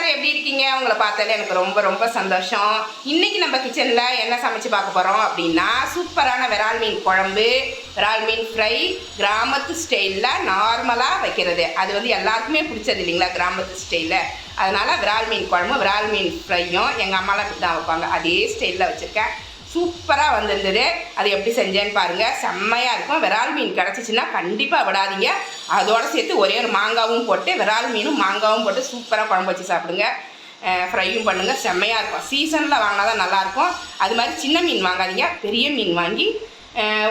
எல்லாரும் எப்படி இருக்கீங்க? உங்களை பார்த்தாலே எனக்கு ரொம்ப ரொம்ப சந்தோஷம். இன்னைக்கு நம்ம கிச்சனில் என்ன சமைச்சு பார்க்க போகிறோம் அப்படின்னா சூப்பரான விரால் மீன் குழம்பு விரால் மீன் ஃப்ரை கிராமத்து ஸ்டைலில் நார்மலாக வைக்கிறது. அது வந்து எல்லாருக்குமே பிடிச்சது இல்லைங்களா கிராமத்து ஸ்டைலில் அதனால் விரால் மீன் குழம்பு விரால் மீன் ஃப்ரையும் எங்கள் அம்மாலாம் இப்படி தான் வைப்பாங்க. அதே ஸ்டைலில் வச்சுருக்கேன். சூப்பராக வந்திருந்தது. அது எப்படி செஞ்சேன்னு பாருங்கள் செம்மையாக இருக்கும். விரால் மீன் கிடச்சிச்சின்னா கண்டிப்பாக விடாதீங்க. அதோடு சேர்த்து ஒரே ஒரு மாங்காவும் போட்டு விரால் மீனும் மாங்காவும் போட்டு சூப்பராக குழம்பு வச்சு சாப்பிடுங்க. ஃப்ரையும் பண்ணுங்கள் செம்மையாக இருக்கும். சீசனில் வாங்கினா தான் நல்லாயிருக்கும். அது மாதிரி சின்ன மீன் வாங்காதீங்க. பெரிய மீன் வாங்கி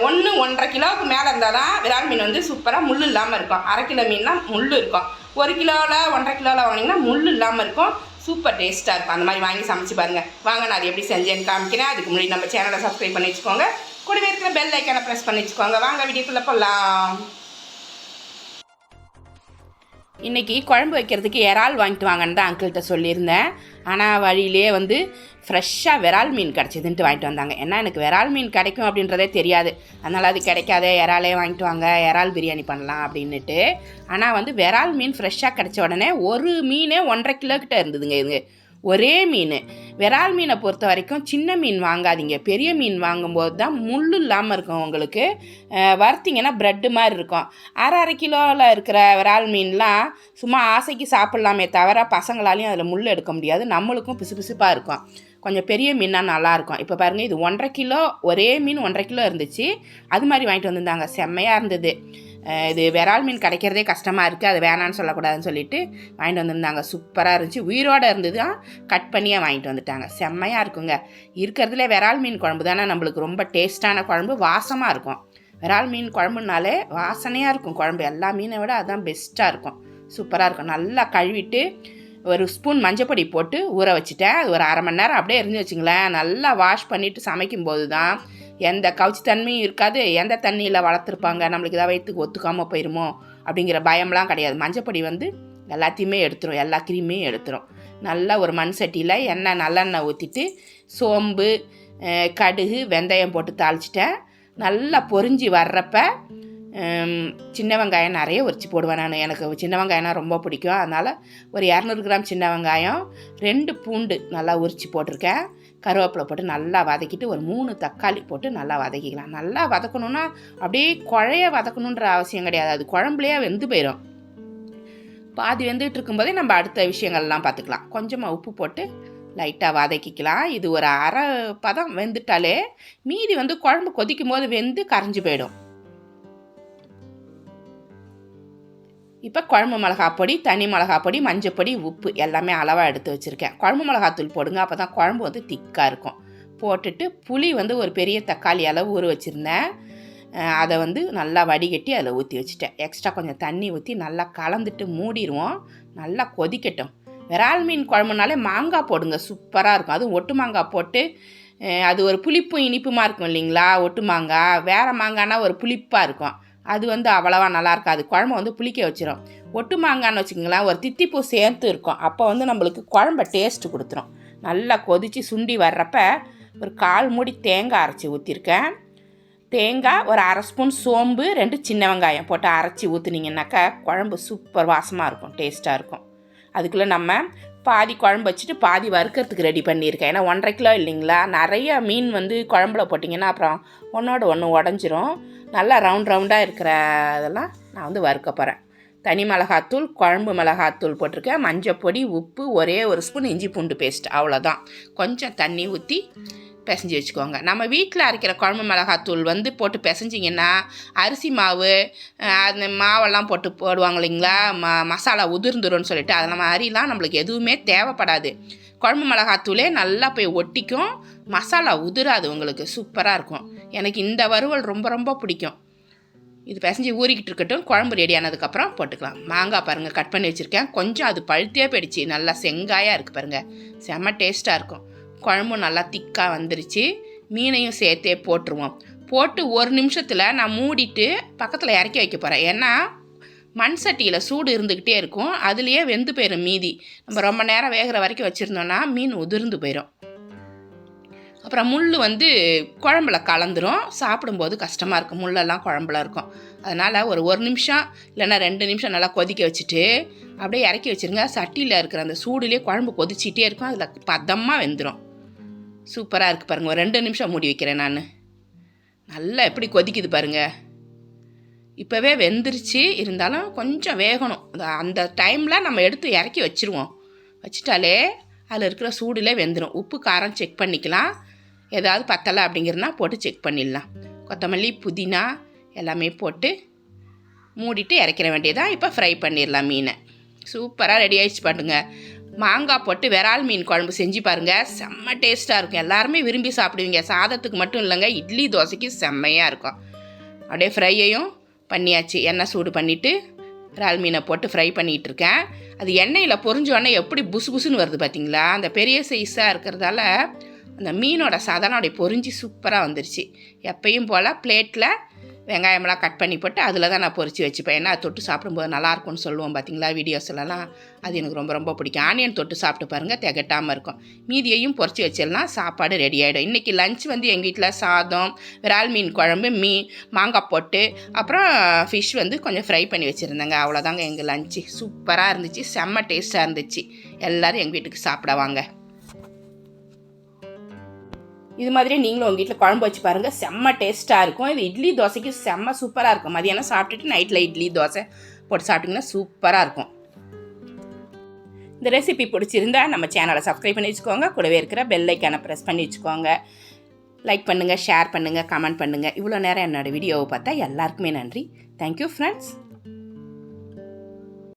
ஒன்று ஒன்றரை கிலோவுக்கு மேலே இருந்தால் தான் விரால் மீன் வந்து சூப்பராக முள் இல்லாமல் இருக்கும். அரை கிலோ மீன்லாம் முள் இருக்கும். ஒரு கிலோவில் ஒன்றரை கிலோவில் வாங்கினீங்கன்னா முள் இல்லாமல் இருக்கும். சூப்பர் டேஸ்ட்டாக இருக்கும். அந்த மாதிரி வாங்கி சமைச்சு பாருங்கள் வாங்க நான் அது எப்படி செஞ்சேன்னு காமிக்கிறேன். அதுக்கு முன்னாடி நம்ம சேனலை சப்ஸ்கிரைப் பண்ணி வச்சுக்கோங்க. கூடவே இருக்கிற பெல் ஐக்கானை ப்ரெஸ் பண்ணி வச்சுக்கோங்க. வாங்க வீடியோக்குள்ளே போகலாம் இன்றைக்கி குழம்பு வைக்கிறதுக்கு இறால் வாங்கிட்டு வாங்கன்னு தான் அங்கிள்கிட்ட சொல்லியிருந்தேன். ஆனால் வழியிலே வந்து ஃப்ரெஷ்ஷாக விரால் மீன் கிடச்சிதுன்ட்டு வாங்கிட்டு வந்தாங்க. ஏன்னா எனக்கு விரால் மீன் கிடைக்கும் அப்படின்றதே தெரியாது. அதனால் அது கிடைக்காத இறாலே வாங்கிட்டு வாங்க இறால் பிரியாணி பண்ணலாம் அப்படின்னுட்டு. ஆனால் வந்து விரால் மீன் ஃப்ரெஷ்ஷாக கிடச்ச உடனே ஒரு மீனே ஒன்றரை கிலோ கிட்ட இருந்ததுங்க இது ஒரே மீன். விரால் மீனை பொறுத்த வரைக்கும் சின்ன மீன் வாங்காதீங்க. பெரிய மீன் வாங்கும்போது தான் முள் இல்லாமல் இருக்கும் உங்களுக்கு. வறுத்திங்கன்னா ப்ரெட்டு மாதிரி இருக்கும். அரை அரை கிலோவில் இருக்கிற விரால் மீன்லாம் சும்மா ஆசைக்கு சாப்பிட்லாமே தவிர பசங்களாலையும் அதில் முள் எடுக்க முடியாது. நம்மளுக்கும் பிசு பிசுப்பாக இருக்கும். கொஞ்சம் பெரிய மீனாக நல்லாயிருக்கும் இப்போ பாருங்கள் இது ஒன்றரை கிலோ ஒரே மீன் ஒன்றரை கிலோ இருந்துச்சு. அது மாதிரி வாங்கிட்டு வந்திருந்தாங்க. செம்மையாக இருந்தது. இது விரால் மீன் கிடைக்கிறதே கஷ்டமாக இருக்குது அது வேணான்னு சொல்லக்கூடாதுன்னு சொல்லிட்டு வாங்கிட்டு வந்திருந்தாங்க. சூப்பராக இருந்துச்சு. உயிரோடு இருந்தது தான் கட் பண்ணியே வாங்கிட்டு வந்துட்டாங்க. செம்மையாக இருக்குங்க. இருக்கிறதுலே விரால் மீன் குழம்பு தானே நம்மளுக்கு ரொம்ப டேஸ்ட்டான குழம்பு வாசமாக இருக்கும். விரால் மீன் குழம்புனாலே வாசனையாக இருக்கும் குழம்பு. எல்லா மீனை விட அதுதான் பெஸ்ட்டாக இருக்கும். சூப்பராக இருக்கும். நல்லா கழுவிட்டு ஒரு ஸ்பூன் மஞ்சப்பொடி போட்டு ஊற வச்சுட்டேன். அது ஒரு அரை மணி நேரம் அப்படியே இருந்து வச்சுங்களேன். நல்லா வாஷ் பண்ணிவிட்டு சமைக்கும்போது தான் எந்த கவுச்சி தன்மையும் இருக்காது எந்த தண்ணியில் வளர்த்துருப்பாங்க நம்மளுக்கு ஏதாவது வயிற்றுக்கு ஒத்துக்காமல் போயிருமோ அப்படிங்கிற பயம்லாம் கிடையாது. மஞ்சப்பொடி வந்து எல்லாத்தையுமே எடுத்துரும் எல்லா கிரீமையும் எடுத்துரும். நல்லா ஒரு மண் சட்டியில் எண்ணெய் நல்லெண்ணெய் ஊற்றிட்டு சோம்பு கடுகு வெந்தயம் போட்டு தாளிச்சிட்டேன். நல்லா பொரிஞ்சு வர்றப்ப சின்ன வெங்காயம் நிறைய உரிச்சு போடுவேன் நான். எனக்கு சின்ன வெங்காயம்னா ரொம்ப பிடிக்கும். அதனால் ஒரு இரநூறு கிராம் சின்ன வெங்காயம் ரெண்டு பூண்டு நல்லா உரிச்சு போட்டிருக்கேன். கருவேப்பிலை போட்டு நல்லா வதக்கிட்டு ஒரு மூணு தக்காளி போட்டு நல்லா வதக்கிக்கலாம். நல்லா வதக்கணுன்னா அப்படியே குழைய வதக்கணுன்ற அவசியம் கிடையாது. அது குழம்புலையே வெந்து போயிடும் பாதி வெந்துகிட்டு இருக்கும்போதே நம்ம அடுத்த விஷயங்கள்லாம் பார்த்துக்கலாம். கொஞ்சமாக உப்பு போட்டு லைட்டாக வதக்கிக்கலாம். இது ஒரு அரை பதம் வெந்துட்டாலே மீதி வந்து குழம்பு கொதிக்கும் போது வெந்து கரைஞ்சி போயிடும். இப்போ குழம்பு மிளகா பொடி தனி மிளகா பொடி மஞ்சப்பொடி உப்பு எல்லாமே அளவாக எடுத்து வச்சுருக்கேன். குழம்பு மிளகாத்தூள் போடுங்க அப்போ தான் குழம்பு வந்து திக்காக இருக்கும். போட்டுட்டு புளி வந்து ஒரு பெரிய தக்காளி அளவு ஊற வச்சுருந்தேன். அதை வந்து நல்லா வடிகட்டி அதில் ஊற்றி வச்சுட்டேன். எக்ஸ்ட்ரா கொஞ்சம் தண்ணி ஊற்றி நல்லா கலந்துட்டு மூடிடுவோம் நல்லா கொதிக்கட்டும். விரால் மீன் குழம்புனாலே மாங்காய் போடுங்க சூப்பராக இருக்கும். அதுவும் ஒட்டு மாங்காய் போட்டு அது ஒரு புளிப்பும் இனிப்புமா இருக்கும் இல்லைங்களா? ஒட்டு மாங்காய். வேறு மாங்காய்னா ஒரு புளிப்பாக இருக்கும். அது வந்து அவ்வளவா நல்லா இருக்காது. குழம்பு வந்து புளிக்க வச்சிடும் ஒட்டு மாங்கான்னு வச்சுக்கோங்களேன் ஒரு தித்திப்பூ சேர்த்து இருக்கும். அப்போ வந்து நம்மளுக்கு குழம்ப டேஸ்ட்டு கொடுத்துரும். நல்லா கொதித்து சுண்டி வர்றப்ப ஒரு கால் மூடி தேங்காய் அரைச்சி ஊற்றிருக்கேன் தேங்காய் ஒரு அரை ஸ்பூன் சோம்பு ரெண்டு சின்ன வெங்காயம் போட்டு அரைச்சி ஊற்றுனீங்கன்னாக்கா குழம்பு சூப்பர் வாசமாக இருக்கும் டேஸ்ட்டாக இருக்கும். அதுக்குள்ளே நம்ம பாதி குழம்பு வச்சுட்டு பாதி வறுக்கிறதுக்கு ரெடி பண்ணியிருக்கேன். ஏன்னா ஒன்றரை கிலோ இல்லைங்களா? நிறைய மீன் வந்து குழம்புல போட்டிங்கன்னா அப்புறம் ஒன்றோட ஒன்று உடஞ்சிரும். நல்லா ரவுண்ட் ரவுண்டாக இருக்கிற இதெல்லாம் நான் வந்து வறுக்க போகிறேன் தனி மிளகாத்தூள் குழம்பு மிளகாத்தூள் போட்டிருக்கேன். மஞ்சப்பொடி உப்பு ஒரே ஒரு ஸ்பூன் இஞ்சி பூண்டு பேஸ்ட் அவ்வளோதான் கொஞ்சம் தண்ணி ஊற்றி பிசைஞ்சு வச்சுக்கோங்க. நம்ம வீட்டில் அரைக்கிற குழம்பு மிளகாத்தூள் வந்து போட்டு பிசைஞ்சிங்கன்னா அரிசி மாவு அந்த மாவெல்லாம் போட்டு போடுவாங்க இல்லைங்களா? ம மசாலா உதிர்ந்துரும்னு சொல்லிட்டு அது மாதிரிலாம் நம்மளுக்கு எதுவுமே தேவைப்படாது. குழம்பு மிளகாத்தூளே நல்லா போய் ஒட்டிக்கும். மசாலா உதிராது உங்களுக்கு. சூப்பராக இருக்கும். எனக்கு இந்த வறுவல் ரொம்ப ரொம்ப பிடிக்கும். இது பிசைஞ்சு ஊறிக்கிட்டு இருக்கட்டும் குழம்பு ரெடி ஆனதுக்கப்புறம் போட்டுக்கலாம். மாங்காய் பாருங்கள் கட் பண்ணி வச்சுருக்கேன். கொஞ்சம் அது பழுத்தே போயிடுச்சு. நல்லா செங்காயாக இருக்குது பாருங்கள் செம்ம டேஸ்ட்டாக இருக்கும். குழம்பும் நல்லா திக்காக வந்துருச்சு. மீனையும் சேர்த்தே போட்டுருவோம். போட்டு ஒரு நிமிஷத்தில் நான் மூடிட்டு பக்கத்தில் இறக்கி வைக்க போகிறேன் ஏன்னா மண் சட்டியில் சூடு இருந்துக்கிட்டே இருக்கும். அதுலேயே வெந்து போயிடும் மீதி. நம்ம ரொம்ப நேரம் வேகிற வரைக்கும் வச்சுருந்தோன்னா மீன் உதிர்ந்து போயிடும் அப்புறம் முள் வந்து குழம்புல கலந்துரும். சாப்பிடும்போது கஷ்டமாக இருக்கும். முள்ளெல்லாம் குழம்புல இருக்கும். அதனால் ஒரு ஒரு நிமிஷம் இல்லைன்னா ரெண்டு நிமிஷம் நல்லா கொதிக்க வச்சுட்டு அப்படியே இறக்கி வச்சிருங்க. சட்டியில் இருக்கிற அந்த சூடுலேயே குழம்பு கொதிச்சிட்டே இருக்கும். அதில் பதமாக வெந்துடும் சூப்பராக இருக்குது பாருங்கள் ஒரு ரெண்டு நிமிஷம் மூடி வைக்கிறேன் நான். நல்லா எப்படி கொதிக்குது பாருங்கள் இப்போவே வெந்துருச்சு. இருந்தாலும் கொஞ்சம் வேகணும். அந்த- டைமில் நம்ம எடுத்து இறக்கி வச்சுருவோம். வச்சிட்டாலே அதில் இருக்கிற சூடுலேயே வெந்துடும் உப்பு காரம் செக் பண்ணிக்கலாம். ஏதாவது பத்தலை அப்படிங்கிறனா போட்டு செக் பண்ணிடலாம். கொத்தமல்லி புதினா எல்லாமே போட்டு மூடிட்டு இறக்கிற வேண்டியதான் இப்போ ஃப்ரை பண்ணிடலாம் மீனை. சூப்பராக ரெடி ஆகிடுச்சு பாட்டுங்க மாங்காய் போட்டு விரால் மீன் குழம்பு செஞ்சு பாருங்கள் செம்ம டேஸ்ட்டாக இருக்கும். எல்லாருமே விரும்பி சாப்பிடுவீங்க. சாதத்துக்கு மட்டும் இல்லைங்க இட்லி தோசைக்கு செம்மையாக இருக்கும். அப்படியே ஃப்ரையையும் பண்ணியாச்சு. எண்ணெய் சூடு பண்ணிவிட்டு விரால் மீனை போட்டு ஃப்ரை பண்ணிகிட்டு இருக்கேன். அது எண்ணெயில் பொறிஞ்சோடனே எப்படி புசு புசுன்னு வருது பார்த்தீங்களா அந்த பெரிய சைஸாக இருக்கிறதால அந்த மீனோட சாதம் அப்படி பொரிஞ்சு சூப்பராக வந்துருச்சு. எப்பயும் போல் பிளேட்டில் வெங்காயமெல்லாம் கட் பண்ணி போட்டு அதில் தான் நான் பொரிச்சு வச்சுப்பேன். ஏன்னா தொட்டு சாப்பிடும்போது நல்லா இருக்கும்னு சொல்லுவோம் பார்த்தீங்களா வீடியோஸ்லலாம். அது எனக்கு ரொம்ப ரொம்ப பிடிக்கும். ஆனியன் தொட்டு சாப்பிட்டு பாருங்கள் திகட்டாமல் இருக்கும். மீதியையும் பொறிச்சு வச்சிடலாம் சாப்பாடு ரெடி ஆகிடும் இன்றைக்கி லஞ்ச் வந்து எங்கள் வீட்டில் சாதம் விரால் மீன் குழம்பு மீ மாங்காய் போட்டு அப்புறம் ஃபிஷ் வந்து கொஞ்சம் ஃப்ரை பண்ணி வச்சுருந்தேங்க. அவ்வளோதாங்க எங்கள் லஞ்சு சூப்பராக இருந்துச்சு செம்ம டேஸ்ட்டாக இருந்துச்சு. எல்லோரும் எங்கள் வீட்டுக்கு சாப்பிடவாங்க இது மாதிரி நீங்களும் உங்கள் வீட்டில் குழம்பு வச்சு பாருங்கள் செம்ம டேஸ்ட்டாக இருக்கும். இது இட்லி தோசைக்கு செம்ம சூப்பராக இருக்கும். மதியானம் சாப்பிட்டுட்டு நைட்டில் இட்லி தோசை போட்டு சாப்பிட்டிங்கன்னா சூப்பராக இருக்கும். இந்த ரெசிபி பிடிச்சிருந்தா நம்ம சேனலை சப்ஸ்கிரைப் பண்ணி வச்சுக்கோங்க. கூடவே இருக்கிற பெல் ஐக்கானை ப்ரெஸ் பண்ணி வச்சுக்கோங்க. லைக் பண்ணுங்கள் ஷேர் பண்ணுங்கள் கமெண்ட் பண்ணுங்கள் இவ்வளோ நேரம் என்னோடய வீடியோவை பார்த்தா எல்லாருக்குமே நன்றி. Thank you friends